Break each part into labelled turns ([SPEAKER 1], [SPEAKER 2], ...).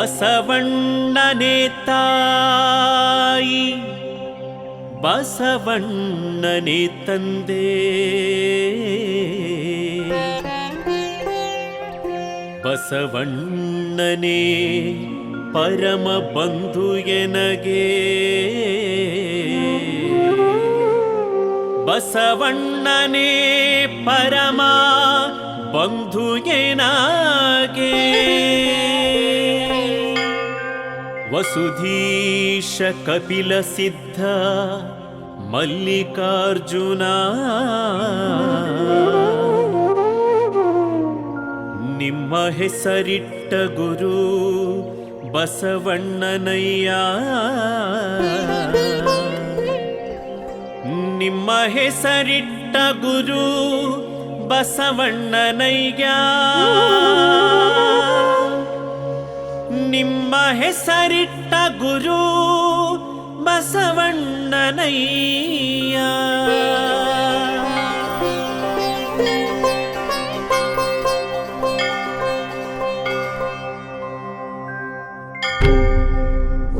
[SPEAKER 1] ಬಸವಣ್ಣನೆ ತಾಯಿ ಬಸವಣ್ಣನೆ ತಂದೆ. ಬಸವಣ್ಣನೆ ಪರಮ ಬಂಧು ಎನಗೆ. ಬಸವಣ್ಣನೆ ಪರಮ ಬಂಧು ಎನಗೆ. ವಸುಧೀಶ ಕಪಿಲ ಸಿದ್ಧ ಮಲ್ಲಿಕಾರ್ಜುನ. ನಿಮ್ಮ ಹೆಸರಿಟ್ಟ ಗುರು ಬಸವಣ್ಣನಯ್ಯ. ನಿಮ್ಮ ಹೆಸರಿಟ್ಟ ಗುರು ಬಸವಣ್ಣನಯ್ಯ. ನಿಮ್ಮ ಹೆಸರಿಟ್ಟ ಗುರು ಬಸವಣ್ಣನಯ್ಯ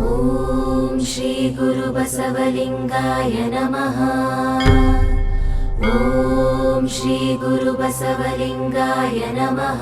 [SPEAKER 2] ॐ श्रीगुरुबसवलिङ्गाय नमः ॐ श्रीगुरुबसवलिङ्गाय नमः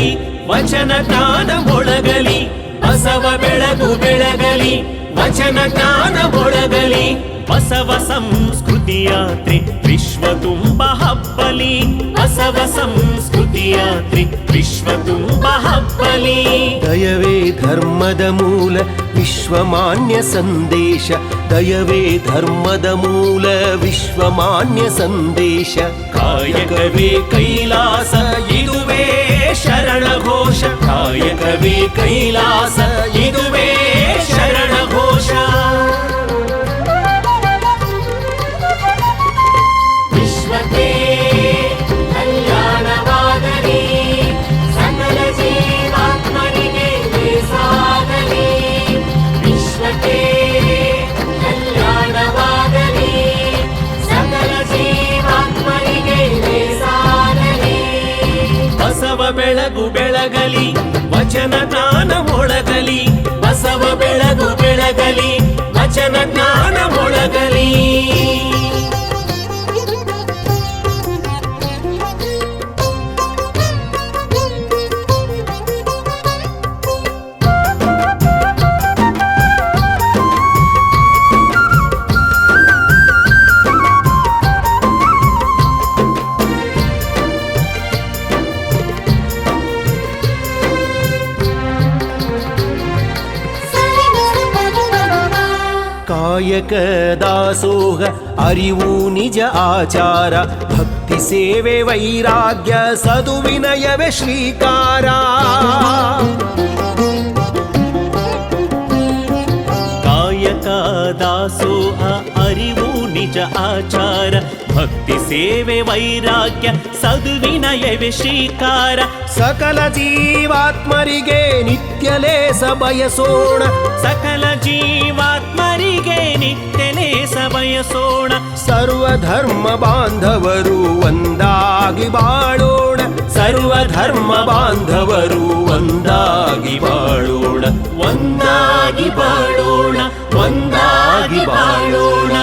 [SPEAKER 1] ಬೆಳಗಲಿ ವಚನ ಜ್ಞಾನ ಮೊಳಗಲಿ ಬಸವ ಬೆಳಗು ಬೆಳಗಲಿ ವಚನ ಜ್ಞಾನ ಮೊಳಗಲಿ ಬಸವ ಸಂಸ್ಕೃತಿ ಯಾತ್ರೆ ವಿಶ್ವ ತುಂಬ ಹಬ್ಬಲಿ. ಬಸವ ಸಂಸ್ಕೃತಿ ಯಾತ್ರೆ ವಿಶ್ವ ತುಂಬ ಹಬ್ಬಲಿ.
[SPEAKER 3] ದಯವೇ ಧರ್ಮದ ಮೂಲ ವಿಶ್ವಮಾನ್ಯ ಸಂದೇಶ. ದಯವೇ ಧರ್ಮದ ಮೂಲ ವಿಶ್ವಮಾನ್ಯ ಸಂದೇಶ.
[SPEAKER 1] ಕಾಯಕವೇ ಕೈಲಾಸ ಇದುವೇ ಶರಣ ಘೋಷ ಕಾಯಕವೇ ಕೈಲಾಸ ಇದುವೇ ಶರಣ ಬೆಳಗಲಿ ವಚನ ಜ್ಞಾನ ಮೊಳಗಲಿ ಬಸವ ಬೆಳಗು ಬೆಳಗಲಿ ವಚನ ಜ್ಞಾನ ಮೊಳಗಲಿ.
[SPEAKER 3] ಕಾಯಕ ದಾಸೋಹ ಅರಿವು ನಿಜ ಆಚಾರ ಭಕ್ತಿ ಸೇವೆ ವೈರಾಗ್ಯ ಸದುವಿನಯವೇ ಶ್ರೀಕಾರ
[SPEAKER 1] ಕಾಯಕ ದಾಸೋಹ ಅರಿವು ನಿಜ ಆಚಾರ ಭಕ್ತಿ ಸೇವೆ ವೈರಾಗ್ಯ ಸದುವಿನಯವೇ ಶ್ರೀಕಾರ.
[SPEAKER 3] ಸಕಲ ಜೀವಾತ್ಮರಿಗೆ ನಿತ್ಯಲೇ ಸಬಯಸೋಣ
[SPEAKER 1] ಸಕಲ ಜೀವಾತ್ಮರಿಗೆ ನಿತ್ಯಲೇ ಸಬಯಸೋಣ
[SPEAKER 3] ಸರ್ವ ಧರ್ಮ ಬಾಂಧವರು ಒಂದಾಗಿ ಬಾಳೋಣ. ಸರ್ವಧರ್ಮ ಬಾಂಧವರು ಒಂದಾಗಿ ಬಾಳೋಣ.
[SPEAKER 1] ಒಂದಾಗಿ ಬಾಳೋಣ ಒಂದಾಗಿ ಬಾಳೋಣ.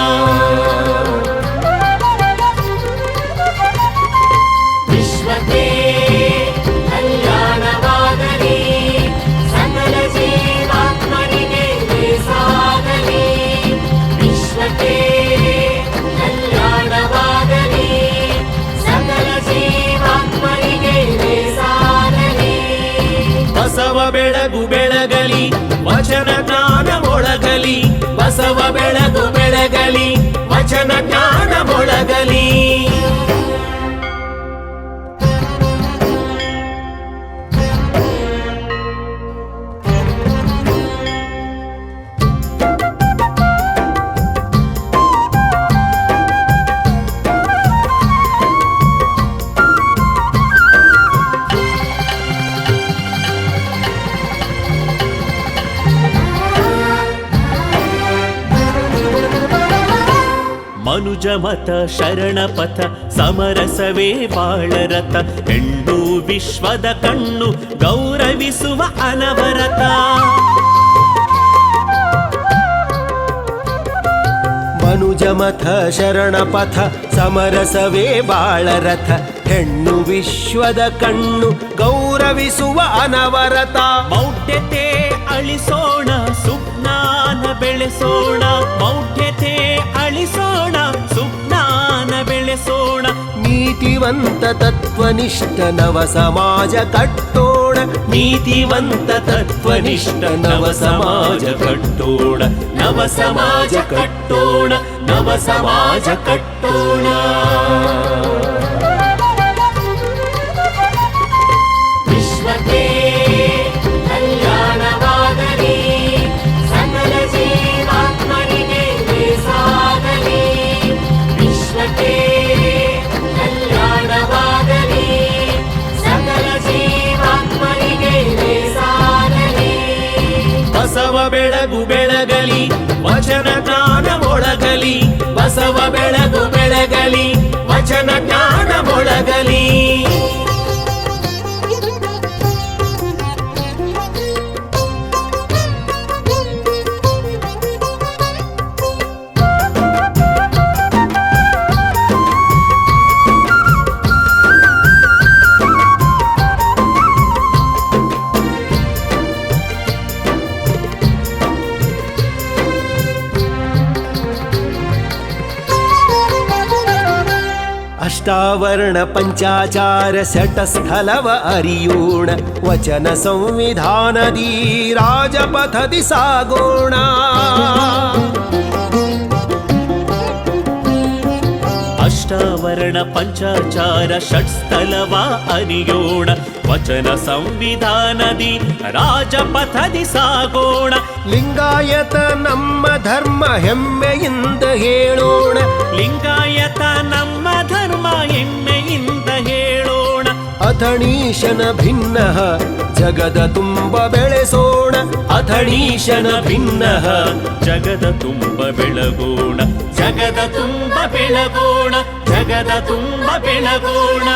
[SPEAKER 1] ಬೆಳಗು ಬೆಳಗಲಿ ವಚನ ಜ್ಞಾನ ಮೊಳಗಲಿ ಬಸವ ಬೆಳಗು ಬೆಳಗಲಿ ವಚನ ಜ್ಞಾನ ಮೊಳಗಲಿ ಮತ ಶರಣ ಪಥ ಸಮರಸವೇ ಬಾಳರಥ. ಹೆಣ್ಣು ವಿಶ್ವದ ಕಣ್ಣು ಗೌರವಿಸುವ ಅನವರತ.
[SPEAKER 3] ಮನುಜಮಥ ಶರಣಪಥ ಸಮರಸವೇ ಬಾಳರಥ. ಹೆಣ್ಣು ವಿಶ್ವದ ಕಣ್ಣು ಗೌರವಿಸುವ ಅನವರತ.
[SPEAKER 1] ಮೌಢ್ಯತೆ ಅಳಿಸೋಣ ಬೆಳೆಸೋಣ ಮೌಢ್ಯತೆ ಅಳಿಸೋಣ ಸುಜ್ಞಾನ ಬೆಳೆಸೋಣ
[SPEAKER 3] ನೀತಿವಂತ ತತ್ವನಿಷ್ಠ ನವ ಸಮಾಜ ಕಟ್ಟೋಣ
[SPEAKER 1] ನೀತಿವಂತ ತತ್ವನಿಷ್ಠ ನವ ಸಮಾಜ ಕಟ್ಟೋಣ ನವ ಸಮಾಜ ಕಟ್ಟೋಣ ನವ ಸಮಾಜ ಕಟ್ಟೋಣ ಮೊಳಗಲಿ ಬಸವ ಬೆಳಗು ಬೆಳಗಲಿ ವಚನ ಜ್ಞಾನ ಮೊಳಗಲಿ
[SPEAKER 3] अष्टावर्ण पञ्चाचार षट् वचन संविधानदी राजपथदि सा गुणा
[SPEAKER 1] ಅಷ್ಟಾವರಣ ಪಂಚಾಚಾರ ಷಟ್ಸ್ಥಲವ ಅರಿಯೋಣ ವಚನ ಸಂವಿಧಾನದಿ ರಾಜಪಥದಿ ಸಾಗೋಣ
[SPEAKER 3] ಲಿಂಗಾಯತ ನಮ್ಮ ಧರ್ಮ ಹೆಮ್ಮೆಯಿಂದ ಹೇಳೋಣ
[SPEAKER 1] ಲಿಂಗಾಯತ ನಮ್ಮ ಧರ್ಮ ಹೆಮ್ಮೆಯಿಂದ ಹೇಳೋಣ
[SPEAKER 3] ಅಥಣೀಶನ ಭಿನ್ನ, ಜಗದ ತುಂಬ ಬೆಳೆಸೋಣ.
[SPEAKER 1] ಅಥಣೀಶನ ಭಿನ್ನ, ಜಗದ ತುಂಬ ಬೆಳಗೋಣ. ಜಗದ ತುಂಬ ಬೆಳಗೋಣ, ಜಗದ ತುಂಬ ಬೆಳಗೋಣ.